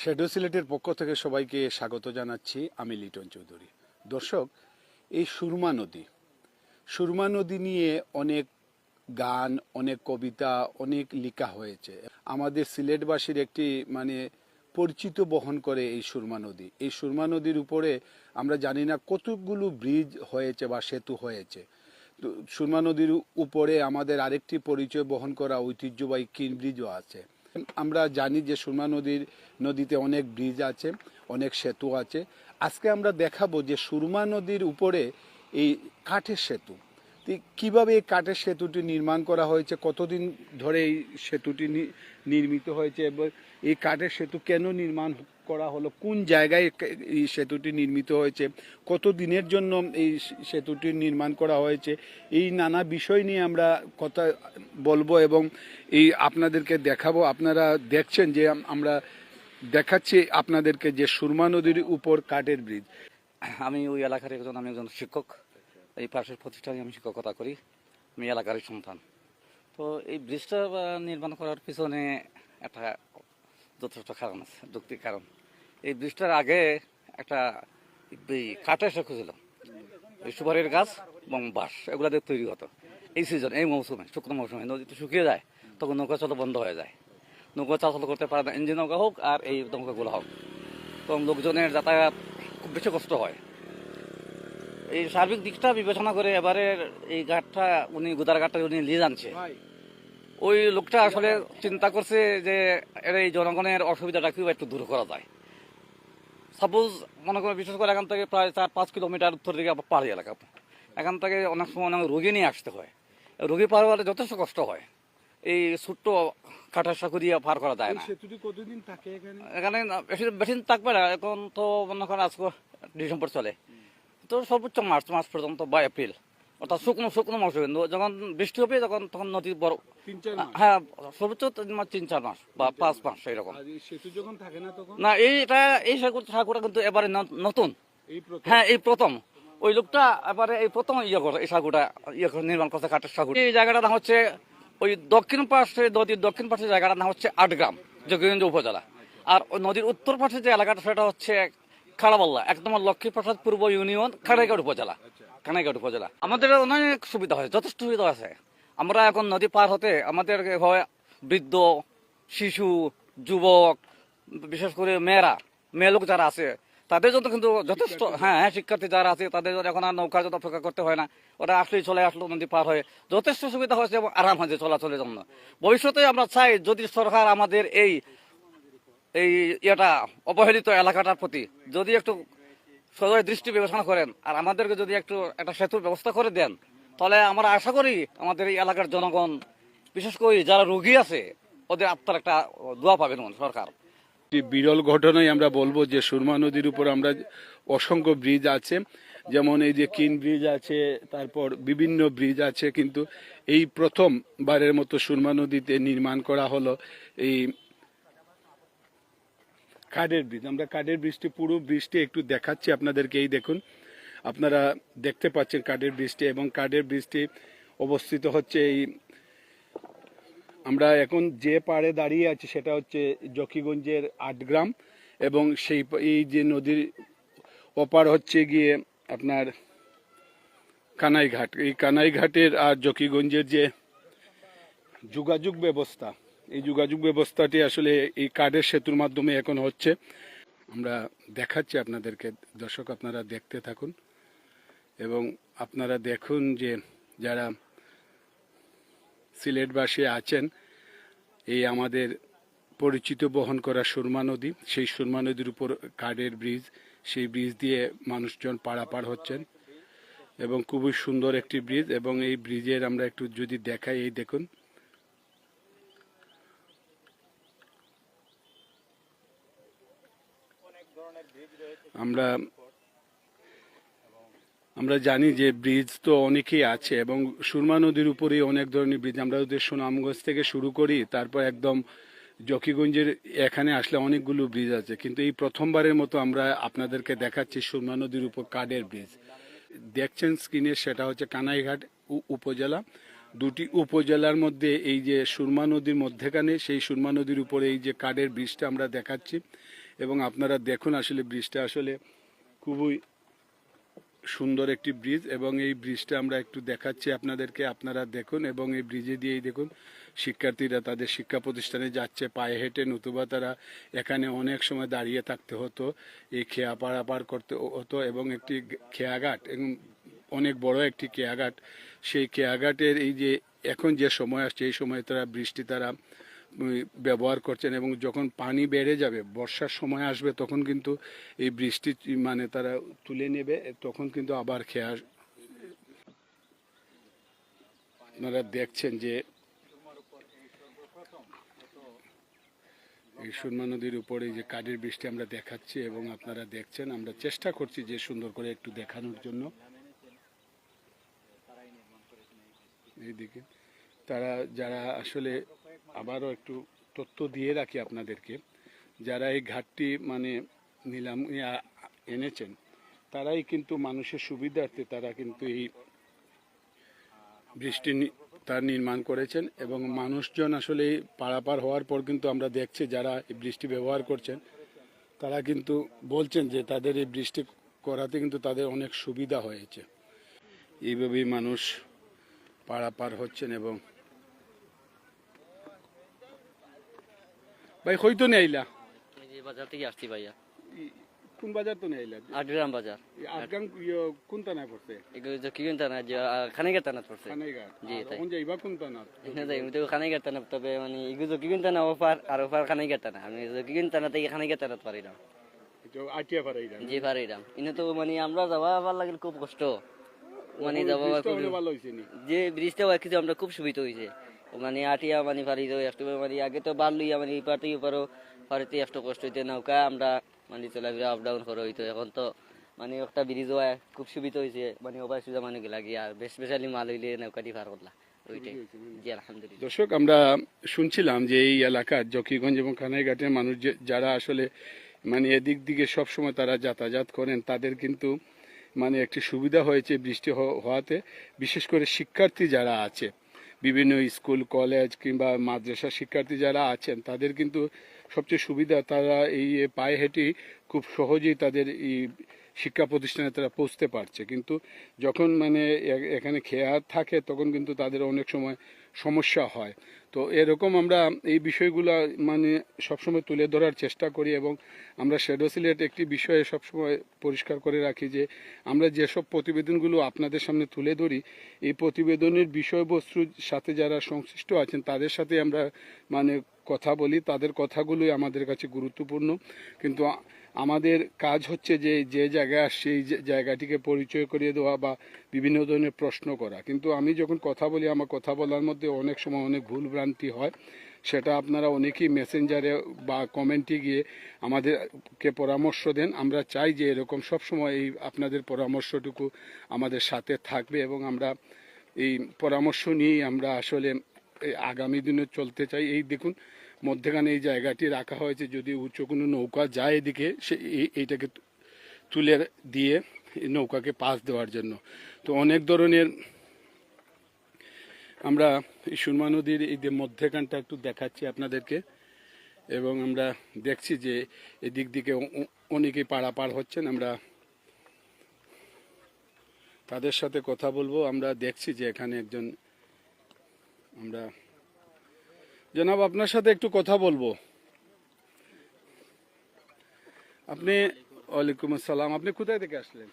Shadow সিলেটের পক্ষ থেকে সবাইকে স্বাগত জানাচ্ছি আমি লিটন চৌধুরী। দর্শক, এই সুরমা নদী সুরমা নদী নিয়ে অনেক গান, অনেক কবিতা, অনেক লেখা হয়েছে। আমাদের সিলেটবাসীর একটি মানে পরিচিত বহন করে এই সুরমা নদী। এই সুরমা নদীর উপরে আমরা জানি না কতগুলো ব্রিজ হয়েছে বা সেতু হয়েছে। তো সুরমা নদীর উপরে আমাদের আরেকটি পরিচয় বহন করা ঐতিহ্যবাহী কিন ব্রিজও আছে। আমরা জানি যে সুরমা নদীর নদীতে অনেক ব্রিজ আছে, অনেক সেতু আছে। আজকে আমরা দেখাবো যে সুরমা নদীর উপরে এই কাঠের সেতু। কীভাবে এই কাঠের সেতুটি নির্মাণ করা হয়েছে, কতদিন ধরে এই সেতুটি নির্মিত হয়েছে এবং এই কাঠের সেতু কেন নির্মাণ করা হলো? কোন জায়গায় এই সেতুটি নির্মিত হয়েছে? কত দিনের জন্য এই সেতুটি নির্মাণ করা হয়েছে? এই নানা বিষয় নিয়ে আমরা কথা বলব এবং এই আপনাদেরকে দেখাবো। আপনারা দেখছেন যে আমরা দেখাচ্ছি আপনাদেরকে যে সুরমা নদীর উপর কাঠের ব্রিজ। আমি ওই এলাকার একজন, আমি একজন শিক্ষক। এই পাশের প্রতিষ্ঠানে আমি শিক্ষকতা করি। আমি এলাকারই সন্তান। তো এই ব্রিজটা নির্মাণ করার পিছনে একটা যথেষ্ট কারণ আছে, যুক্তিক কারণ। এই বৃষ্টির আগে একটা কাঠের শেখ ছিল এই সুপারির গাছ এবং বাঁশ, এগুলা দিয়ে তৈরি হতো। এই সিজন এই মৌসুমে, শুকনো মৌসুমে নদীতে শুকিয়ে যায়, তখন নৌকা চলা বন্ধ হয়ে যায়। নৌকা চলাচল করতে পারে না ইঞ্জিন নৌকা হোক আর এই নৌকাগুলো হোক। তখন লোকজনের যাতায়াত খুব বেশি কষ্ট হয়। এই সার্বিক দিকটা বিবেচনা করে এবারে এই ঘাটটা, উনি গুদার ঘাটটা উনি নিয়ে আনছে। ওই লোকটা আসলে চিন্তা করছে যে, এর এই জনগণের অসুবিধাটা কীভাবে একটু দূর করা যায়? সাপোজ মনে করেন বিশেষ করে এখান থেকে প্রায় চার পাঁচ কিলোমিটার উত্তর দিকে পাহাড়ি এলাকা। এখান থেকে অনেক সময় অনেক রোগী নিয়ে আসতে হয়। রোগী পার হলে যথেষ্ট কষ্ট হয়। এই ছোট্ট কাঠার সাঁকু দিয়ে পার করা যায় না। সেতুটি কতদিন থাকে এখানে? এখানে বেশি বেশি দিন থাকবে না। এখন তো মনে করেন আজকে ডিসেম্বর চলে। তো সর্বোচ্চ মার্চ মাস পর্যন্ত বা এপ্রিল। অর্থাৎ শুকনো শুকনো মৌসুমে যখন বৃষ্টি হবে তখন তখন নদী বড় হ্যাঁ সর্বোচ্চ তিন মাস তিন চার মাস বা পাঁচ মাস। থাকে না এইটা এই সাঁকুটা কিন্তু এবারে নতুন। হ্যাঁ এই প্রথম। ওই লোকটা এবারে এই প্রথম ইয়ে করে এই সাঁকুটা ইয়ে করে নির্মাণ করছে কাঠের সাঁকু এই জায়গাটার নাম হচ্ছে ওই দক্ষিণ পাশে নদীর দক্ষিণ পাশে জায়গাটার নাম হচ্ছে আটগ্রাম যোগীগঞ্জ উপজেলা। আর ওই নদীর উত্তর পাশে যে এলাকাটা সেটা হচ্ছে খাড়াবাল্লা এক নম্বর লক্ষ্মীপ্রসাদ পূর্ব ইউনিয়ন খানাইঘাট উপজেলা। খানাইঘাট উপজেলা। আমাদের অনেক সুবিধা হয়, যথেষ্ট সুবিধা আছে। আমরা এখন নদী পার হতে আমাদের হয় বৃদ্ধ, শিশু, যুবক, বিশেষ করে মেয়েরা, মেয়ে লোক যারা আছে, তাদের জন্য কিন্তু যথেষ্ট হ্যাঁ হ্যাঁ শিক্ষার্থী যারা আছে, তাদের জন্য এখন আর নৌকা যত অপেক্ষা করতে হয় না। ওরা আসলেই চলে আসলো নদী পার হয়ে। যথেষ্ট সুবিধা হয়েছে এবং আরাম হয়েছে চলাচলের জন্য। ভবিষ্যতে আমরা চাই যদি সরকার আমাদের এই এই ইয়েটা অবহেলিত এলাকাটার প্রতি। যদি একটু সদয় দৃষ্টি বিবেচনা করেন আর আমাদেরকে যদি একটু একটা সেতুর ব্যবস্থা করে দেন, তাহলে আমরা আশা করি আমাদের এই এলাকার জনগণ, বিশেষ করে যারা রোগী আছে, ওদের আত্মার একটা দোয়া পাবেন সরকার। বিরল ঘটনাই আমরা বলব যে সুরমা নদীর উপর আমরা অসংখ্য ব্রিজ আছে, যেমন এই যে কিন ব্রিজ আছে, তারপর বিভিন্ন ব্রিজ আছে, কিন্তু এই প্রথম বারের মতো সুরমা নদীতে নির্মাণ করা হলো এই কাঠের ব্রিজ, আমরা কাঠের ব্রিজটি, পুরো ব্রিজটি একটু দেখাচ্ছি আপনাদেরকে। এই দেখুন, আপনারা দেখতে পাচ্ছেন কাঠের ব্রিজটি এবং কাঠের ব্রিজটি অবস্থিত হচ্ছে এই, আমরা এখন যে পাড়ে দাঁড়িয়ে আছি সেটা হচ্ছে জকিগঞ্জের আটগ্রাম এবং সেই এই যে নদীর ওপার হচ্ছে গিয়ে আপনার কানাইঘাট। এই কানাইঘাটের আর জকিগঞ্জের যে যোগাযোগ ব্যবস্থা এই যোগাযোগ ব্যবস্থাটি আসলে এই কার্ডের সেতুর মাধ্যমে এখন হচ্ছে। আমরা দেখাচ্ছি আপনাদেরকে। দর্শক, আপনারা দেখতে থাকুন। এবং আপনারা দেখুন যে যারা সিলেটবাসী আছেন, এই আমাদের পরিচিত বহন করা সুরমা নদী, সেই সুরমা নদীর উপর কাঠের ব্রিজ, সেই ব্রিজ দিয়ে মানুষজন পারাপার হচ্ছেন এবং খুবই সুন্দর একটি ব্রিজ এবং এই ব্রিজের আমরা একটু যদি দেখাই, এই দেখুন। আমরা আমরা জানি যে ব্রিজ তো অনেকেই আছে এবং সুরমা নদীর উপরেই অনেক ধরনের ব্রিজ। আমরা যদি সুনামগঞ্জ থেকে শুরু করি, তারপর একদম জকিগঞ্জের এখানে আসলে অনেকগুলো ব্রিজ আছে। কিন্তু এই প্রথমবারের মতো আমরা আপনাদেরকে দেখাচ্ছি সুরমা নদীর উপর কাঠের ব্রিজ। দেখছেন স্ক্রিনে, সেটা হচ্ছে কানাইঘাট উপজেলা। দুটি উপজেলার মধ্যে এই যে সুরমা নদীর মধ্যেখানে, সেই সুরমা নদীর উপরে এই যে কাঠের ব্রিজটা আমরা দেখাচ্ছি। এবং আপনারা দেখুন আসলে ব্রিজটা আসলে খুবই সুন্দর একটি ব্রিজ এবং এই ব্রিজটা আমরা একটু দেখাচ্ছি আপনাদেরকে, আপনারা দেখুন এবং এই ব্রিজে দিয়েই দেখুন, শিক্ষার্থীরা তাদের শিক্ষা প্রতিষ্ঠানে যাচ্ছে, পায়ে হেঁটে নতুবা তারা এখানে অনেক সময় দাঁড়িয়ে থাকতে হতো, এই খেয়া পারাপার করতে হতো এবং একটি খেয়াঘাট এবং অনেক বড় একটি কেয়াঘাট সেই কেয়াঘাটের এই যে এখন যে সময় আসছে, এই সময় তারা বৃষ্টি তারা ব্যবহার করছেন এবং যখন পানি বেড়ে যাবে, বর্ষার সময় আসবে, তখন কিন্তু এই বৃষ্টি মানে তারা তুলে নেবে, তখন কিন্তু আবার খেয়া আপনারা দেখছেন যে এই সুরমা নদীর উপরে যে কাঠের বৃষ্টি আমরা দেখাচ্ছি এবং আপনারা দেখছেন, আমরা চেষ্টা করছি যে সুন্দর করে একটু দেখানোর জন্য। এইদিকে তারা, যারা আসলে আবারও একটু তথ্য দিয়ে রাখি আপনাদেরকে। যারা এই ঘাটটি মানে নিলাম এনেছেন, তারাই কিন্তু মানুষের সুবিধার্থে তারা কিন্তু এই বৃষ্টি তার নির্মাণ করেছেন এবং মানুষজন আসলে পারাপার হওয়ার পর কিন্তু আমরা দেখছি যারা এই বৃষ্টি ব্যবহার করছেন, তারা কিন্তু বলছেন যে তাদের এই বৃষ্টি করাতে কিন্তু তাদের অনেক সুবিধা হয়েছে। এইভাবেই মানুষ পারাপার হচ্ছেন এবং ভাই হইতো আইলা? বাজার থেকে আসছি ভাইয়া। কোন বাজার তো নেই আইলা? আটগ্রাম বাজার। আটগাং ইয়ে, কোন থানায় পড়ছে? না পড়ছে। জি। ওখান যাইবা কোন থানা যাই আমি তো তবে মানে না ওপার আর ওপার খানিকের টানা আমি কি কিনতে না থেকে না আটিয়া পারাইরা জি পারি ইনে তো মানে আমরা যাওয়া আবার লাগলে খুব কষ্ট। মানে যাওয়া যে ব্রিজটা কিছু আমরা খুব সুবিধা হয়েছে মানে আটিয়া মানে পারি তো একটু মানে আগে তো বার লইয়া মানে এই পার থেকে পারো পারিতে একটু কষ্ট হইতে নৌকা আমরা মানে চলাফেরা আপ ডাউন করে হইতো এখন তো মানে একটা ব্রিজ হয় খুব সুবিধা হয়েছে মানে ওবার সুবিধা মানে লাগে আর বেশ স্পেশালি মাল হইলে নৌকাটি পার করলা ওইটাই। দর্শক আমরা শুনছিলাম যে এই এলাকার জকিগঞ্জ এবং খানাইঘাটের মানুষ যারা আসলে মানে এদিক দিকে সব সময় তারা যাতায়াত করেন তাদের কিন্তু মানে একটি সুবিধা হয়েছে বৃষ্টি হওয়াতে বিশেষ করে শিক্ষার্থী যারা আছে। বিভিন্ন স্কুল, কলেজ কিংবা মাদ্রাসা শিক্ষার্থী যারা আছেন, তাদের কিন্তু সবচেয়ে সুবিধা তারা এই পায়ে হেঁটে খুব সহজেই তাদের এই শিক্ষা প্রতিষ্ঠানে তারা পৌঁছতে পারছে। কিন্তু যখন মানে এখানে খেয়া থাকে, তখন কিন্তু তাদের অনেক সময় সমস্যা হয়। তো এরকম আমরা এই বিষয়গুলো মানে সবসময় তুলে ধরার চেষ্টা করি এবং আমরা শ্যাডো সিলেট একটি বিষয়ে সবসময় পরিষ্কার করে রাখি যে আমরা যেসব প্রতিবেদনগুলো আপনাদের সামনে তুলে ধরি, এই প্রতিবেদনের বিষয়বস্তুর সাথে যারা সংশ্লিষ্ট আছেন তাদের সাথে আমরা মানে কথা বলি, তাদের কথাগুলোই আমাদের কাছে গুরুত্বপূর্ণ। কিন্তু আমাদের কাজ হচ্ছে যে যে জায়গায় এই জায়গাটিকে পরিচয় করিয়ে দেওয়া বা বিভিন্ন ধরনের প্রশ্ন করা। কিন্তু আমি যখন কথা বলি, আমার কথা বলার মধ্যে অনেক সময় অনেক ভুল ভ্রান্তি হয়, সেটা আপনারা অনেকেই মেসেঞ্জারে বা কমেন্টে গিয়ে আমাদেরকে পরামর্শ দেন। আমরা চাই যে এরকম সবসময় এই আপনাদের পরামর্শটুকু আমাদের সাথে থাকবে এবং আমরা এই পরামর্শ নিয়েই আমরা আসলে আগামী দিনে চলতে চাই। এই দেখুন, মধ্যখানে এই জায়গাটি রাখা হয়েছে, যদি উঁচু কোনো নৌকা যায় এদিকে, সে এই- এইটাকে তুলে দিয়ে নৌকাকে পাস দেওয়ার জন্য। তো অনেক ধরনের আমরা এই সুরমা নদীর এই যে মধ্যখানটা একটু দেখাচ্ছি আপনাদেরকে। এবং আমরা দেখছি যে এদিক দিকে অ- অ- অনেকেই পারাপার হচ্ছেন। আমরা তাদের সাথে কথা বলব। আমরা দেখছি যে এখানে একজন আমরা জনাব, আপনার সাথে একটু কথা বলব। আপনি, ওয়ালাইকুম আসসালাম। আপনি কোথায় থেকে আসলেন?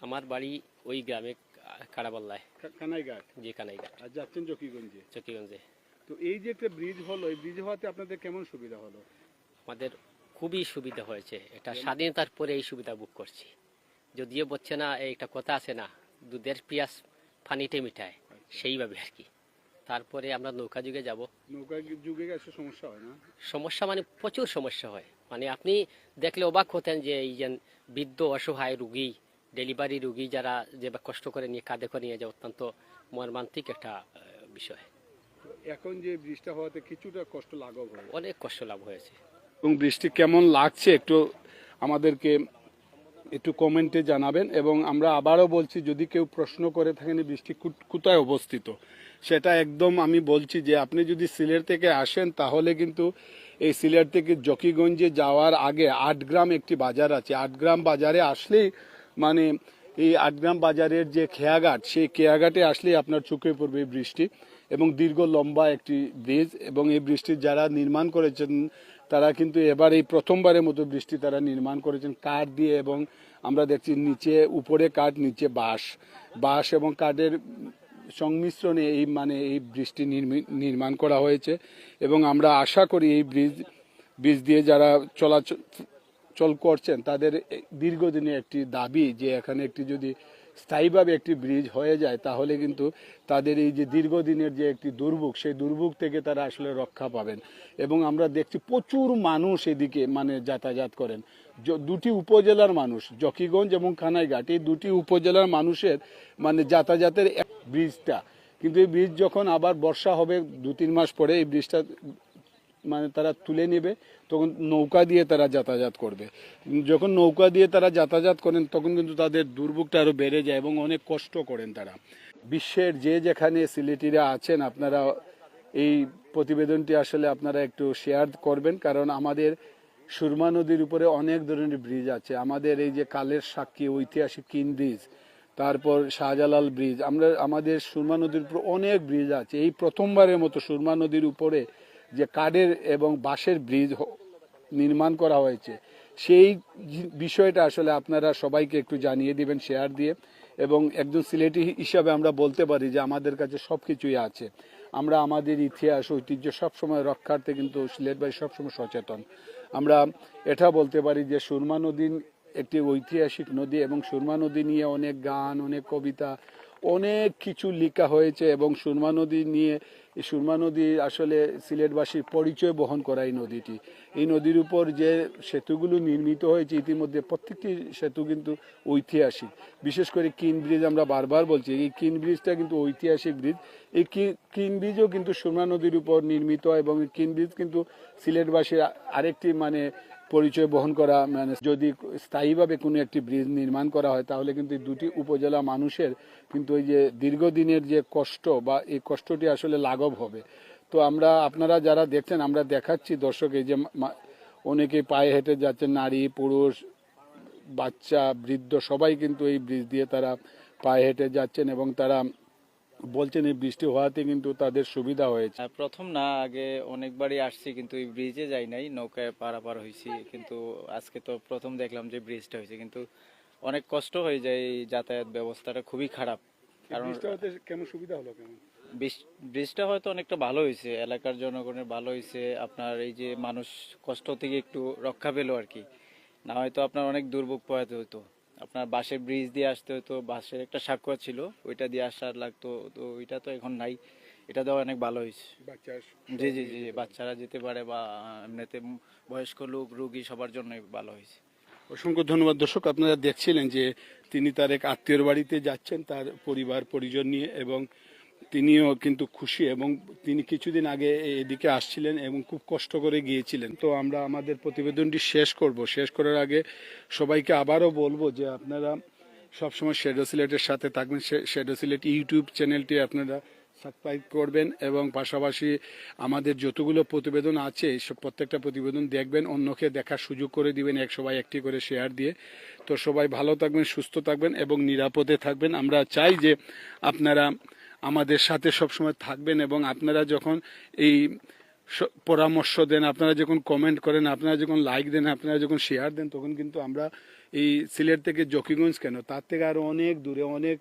আমার বাড়ি ওই গ্রামে কাড়াবাল্লায় কা- কানাইঘাট? যে কানাইঘাট। আর যাচ্ছেন জকিগঞ্জে চকিগঞ্জে। তো এই যে একটা ব্রিজ হলো এই ব্রিজ হওয়াতে আপনাদের কেমন সুবিধা হলো? আমাদের খুবই সুবিধা হয়েছে। এটা স্বাধীনতার পরে এই সুবিধা বুক করছি। যদিও বলছে না এই একটা কথা আছে না দুধের পিয়াস পানিতে মিঠায় সেইভাবে আর কি। তারপরে আমরা নৌকা যুগে যাব। নৌকা যুগে গেছে সমস্যা হয় না? সমস্যা মানে প্রচুর সমস্যা হয়। মানে আপনি দেখলে অবাক হতেন যে এই যে বৃদ্ধ অসহায় রুগী ডেলিভারি রুগী যারা যে কষ্ট করে নিয়ে কাঁধে করে নিয়ে যায় অত্যন্ত মর্মান্তিক একটা বিষয়। এখন যে বৃষ্টি হওয়াতে কিছুটা কষ্ট লাঘব হয় অনেক কষ্ট লাভ হয়েছে। এবং বৃষ্টি কেমন লাগছে একটু আমাদেরকে একটু কমেন্টে জানাবেন এবং আমরা আবারও বলছি যদি কেউ প্রশ্ন করে থাকেন বৃষ্টি কোথায় অবস্থিত সেটা একদম আমি বলছি যে আপনি যদি সিলেট থেকে আসেন তাহলে কিন্তু এই সিলেট থেকে জকিগঞ্জে যাওয়ার আগে আটগ্রাম একটি বাজার আছে। আটগ্রাম বাজারে আসলেই মানে এই আটগ্রাম বাজারের যে খেয়াঘাট, সেই খেয়াঘাটে আসলেই আপনার চোখে পড়বে বৃষ্টি এবং দীর্ঘ লম্বা একটি ব্রিজ এবং এই বৃষ্টি যারা নির্মাণ করেছেন, তারা কিন্তু এবার এই প্রথমবারের মতো বৃষ্টি তারা নির্মাণ করেছেন কাঠ দিয়ে এবং আমরা দেখছি নিচে উপরে কাঠ, নিচে বাঁশ। বাঁশ এবং কাঠের সংমিশ্রণে এই মানে এই নির্মি- নির্মাণ করা হয়েছে এবং আমরা আশা করি এই ব্রিজ ব্রিজ দিয়ে যারা চলাচল চল করছেন, তাদের দীর্ঘদিনের একটি দাবি যে এখানে একটি যদি স্থায়ীভাবে একটি ব্রিজ হয়ে যায়, তাহলে কিন্তু তাদের এই যে দীর্ঘদিনের যে একটি দুর্ভোগ, সেই দুর্ভোগ থেকে তারা আসলে রক্ষা পাবেন। এবং আমরা দেখছি প্রচুর মানুষ এদিকে মানে যাতায়াত করেন। দুটি উপজেলার মানুষ, জকিগঞ্জ এবং খানাইঘাট, এই দুটি উপজেলার মানুষের মানে যাতায়াতের ব্রিজটা। কিন্তু এই ব্রিজ যখন আবার বর্ষা হবে দু তিন মাস পরে, এই ব্রিজটা মানে তারা তুলে নেবে, তখন নৌকা দিয়ে তারা যাতায়াত করবে। যখন নৌকা দিয়ে তারা যাতায়াত করেন, তখন কিন্তু তাদের দুর্ভোগটা আরও বেড়ে যায় এবং অনেক কষ্ট করেন তারা। বিশ্বের যে যেখানে সিলেটিরা আছেন, আপনারা এই প্রতিবেদনটি আসলে আপনারা একটু শেয়ার করবেন, কারণ আমাদের সুরমা নদীর উপরে অনেক ধরনের ব্রিজ আছে। আমাদের এই যে কালের সাক্ষী, ঐতিহাসিক কিন ব্রিজ তারপর শাহজালাল ব্রিজ আমরা, আমাদের সুরমা নদীর উপর অনেক ব্রিজ আছে। এই প্রথমবারের মতো সুরমা নদীর উপরে যে কাঠের এবং বাঁশের ব্রিজ নির্মাণ করা হয়েছে। সেই বিষয়টা আসলে আপনারা সবাইকে একটু জানিয়ে দিবেন শেয়ার দিয়ে। এবং একজন সিলেটি হিসাবে আমরা বলতে পারি যে আমাদের কাছে সব কিছুই আছে। আমরা আমাদের ইতিহাস, ঐতিহ্য সবসময় রক্ষার্থে কিন্তু সিলেটবাসী সবসময় সচেতন। আমরা এটা বলতে পারি যে সুরমা নদী একটি ঐতিহাসিক নদী এবং সুরমা নদী নিয়ে অনেক গান, অনেক কবিতা, অনেক কিছু লেখা হয়েছে এবং সুরমা নদী নিয়ে এই সুরমা নদী আসলে সিলেটবাসীর পরিচয় বহন করা এই নদীটি। এই নদীর উপর যে সেতুগুলো নির্মিত হয়েছে, ইতিমধ্যে প্রত্যেকটি সেতু কিন্তু ঐতিহাসিক। বিশেষ করে কিন ব্রিজ আমরা বারবার বলছি, এই কিন ব্রিজটা কিন্তু ঐতিহাসিক ব্রিজ। এই কি- কিন ব্রিজও কিন্তু সুরমা নদীর উপর নির্মিত এবং কিন ব্রিজ কিন্তু সিলেটবাসীর আরেকটি মানে পরিচয় বহন করা মানে যদি স্থায়ীভাবে কোনো একটি ব্রিজ নির্মাণ করা হয়, তাহলে কিন্তু দুটি উপজেলা মানুষের কিন্তু ওই যে দীর্ঘদিনের যে কষ্ট বা এই কষ্টটি আসলে লাঘব হবে। তো আমরা, আপনারা যারা দেখছেন, আমরা দেখাচ্ছি দর্শক, এই যে অনেকে পায়ে হেঁটে যাচ্ছেন, নারী, পুরুষ, বাচ্চা, বৃদ্ধ, সবাই কিন্তু এই ব্রিজ দিয়ে তারা পায়ে হেঁটে যাচ্ছেন এবং তারা বলছেন এই বৃষ্টি হওয়াতে কিন্তু তাদের সুবিধা হয়েছে। প্রথম না আগে অনেকবারই আসছি কিন্তু এই ব্রিজে যাই নাই নৌকায় পারাপার হয়েছি কিন্তু আজকে তো প্রথম দেখলাম যে ব্রিজটা হয়েছে কিন্তু অনেক কষ্ট হয়ে যায় এই যাতায়াত ব্যবস্থাটা খুবই খারাপ। কারণ কেমন সুবিধা হলো কেমন? ব্রিজটা হয়তো অনেকটা ভালো হয়েছে এলাকার জনগণের ভালো হয়েছে আপনার এই যে মানুষ কষ্ট থেকে একটু রক্ষা পেল আর কি। না হয়তো আপনার অনেক দুর্ভোগ পোহাতে হতো। আপনার বাসের ব্রিজ দিয়ে আসতে হতো বাসের একটা সাক্ষর ছিল ওইটা দিয়ে আসার লাগতো তো ওইটা তো এখন নাই। এটা দেওয়া অনেক ভালো হয়েছে। জি জি জি বাচ্চারা যেতে পারে বা এমনিতে বয়স্ক লোক রুগী সবার জন্য ভালো হয়েছে। অসংখ্য ধন্যবাদ। দর্শক আপনারা দেখছিলেন যে তিনি তার এক আত্মীয়র বাড়িতে যাচ্ছেন তার পরিবার পরিজন নিয়ে এবং তিনিও কিন্তু খুশি এবং তিনি কিছুদিন আগে এদিকে আসছিলেন এবং খুব কষ্ট করে গিয়েছিলেন। তো আমরা আমাদের প্রতিবেদনটি শেষ করব। শেষ করার আগে সবাইকে আবারও বলব যে আপনারা সবসময় শেডো সিলেটের সাথে থাকবেন। শেডো সিলেট ইউটিউব চ্যানেলটি আপনারা সাবস্ক্রাইব করবেন এবং পাশাপাশি আমাদের যতগুলো প্রতিবেদন আছে, সব প্রত্যেকটা প্রতিবেদন দেখবেন, অন্যকে দেখার সুযোগ করে দিবেন, এক সবাই একটি করে শেয়ার দিয়ে। তো সবাই ভালো থাকবেন, সুস্থ থাকবেন এবং নিরাপদে থাকবেন। আমরা চাই যে আপনারা আমাদের সাথে সবসময় থাকবেন এবং আপনারা যখন এই পরামর্শ দেন, আপনারা যখন কমেন্ট করেন, আপনারা যখন লাইক দেন, আপনারা যখন শেয়ার দেন, তখন কিন্তু আমরা এই সিলেট থেকে জকিগঞ্জ কেন? তার থেকে আরও অনেক দূরে অনেক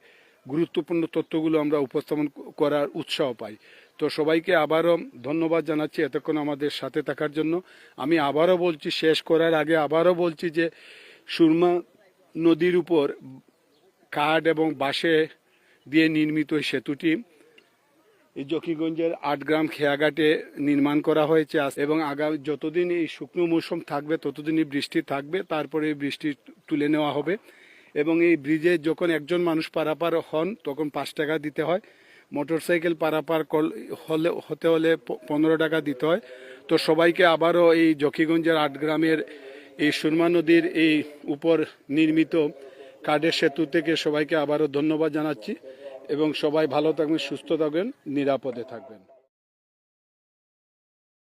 গুরুত্বপূর্ণ তথ্যগুলো আমরা উপস্থাপন করার উৎসাহ পাই। তো সবাইকে আবারও ধন্যবাদ জানাচ্ছি এতক্ষণ আমাদের সাথে থাকার জন্য। আমি আবারও বলছি, শেষ করার আগে আবারও বলছি যে সুরমা নদীর উপর কাঠ এবং বাঁশে দিয়ে নির্মিত সেতুটি এই জকিগঞ্জের আটগ্রাম খেয়াঘাটে নির্মাণ করা হয়েছে এবং আগামী যতদিন এই শুকনো মৌসুম থাকবে, ততদিনই বৃষ্টি থাকবে, তারপরে বৃষ্টি তুলে নেওয়া হবে। এবং এই ব্রিজে যখন একজন মানুষ পারাপার হন, তখন পাঁচ টাকা দিতে হয়। মোটরসাইকেল পারাপার কল- হলে, হতে হলে পনেরো টাকা দিতে হয়। তো সবাইকে আবারও এই জকিগঞ্জের আটগ্রামের এই সুরমা নদীর এই উপর নির্মিত কাঠের সেতু থেকে সবাইকে আবারও ধন্যবাদ জানাচ্ছি এবং সবাই ভালো থাকবেন, সুস্থ থাকবেন, নিরাপদে থাকবেন।